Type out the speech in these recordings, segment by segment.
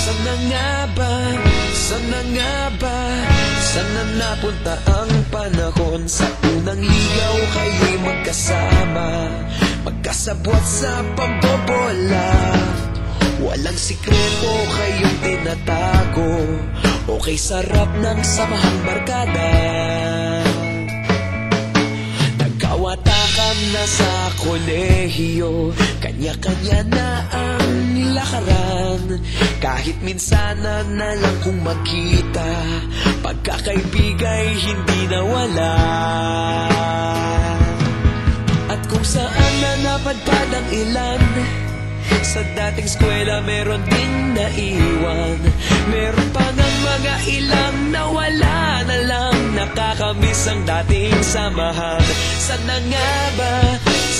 sana nga ba, sana nga ba? Sana napunta ang panahon? Sa unang ligaw kayo'y magkasama. Magkasabwat sa pambobola Walang sikreto kayong tinatago. Okay sarap ng samahang barkada. Nagkawatakan na sa kolehiyo Kanya-kanya na ang lakaran. Kahit minsan na lang kung magkita Pagkakaibigay hindi nawala. At kung saan na napadpad ang ilan sa dating eskwela meron ding naiwan. Meron pa ng mga ilang nawala na lang Nakakamiss ang dating samahan. Sana nga ba,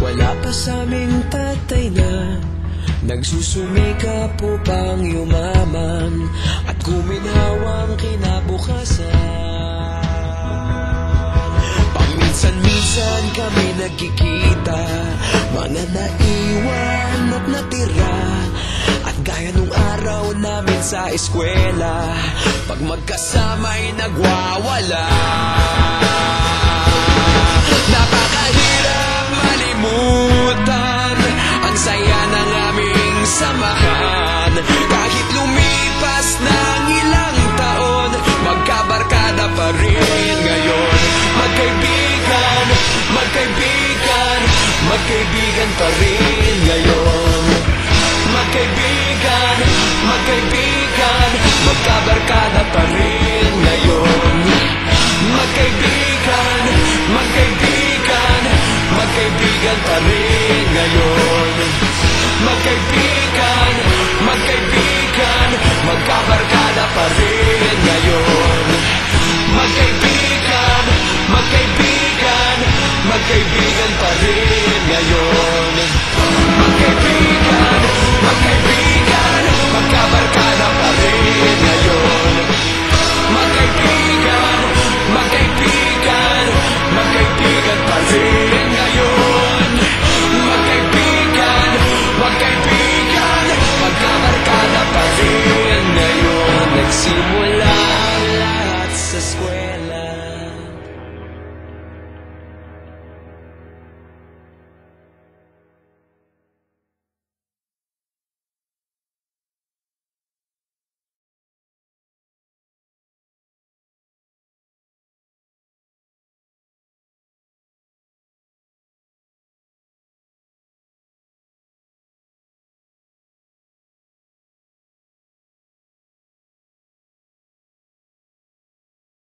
Wala pa sa aming tatay na Nagsusumikap upang yumaman At guminhawang kinabukasan. Paminsan-minsan kami nagkikita Mga naiwan at natira. At gaya nung araw namin sa eskwela Pag magkasama'y nagwawala kaibigan pa rin ngayon. Magkaibigan, magkaibigan Magkabarkada pa rin ngayon. Magkaibigan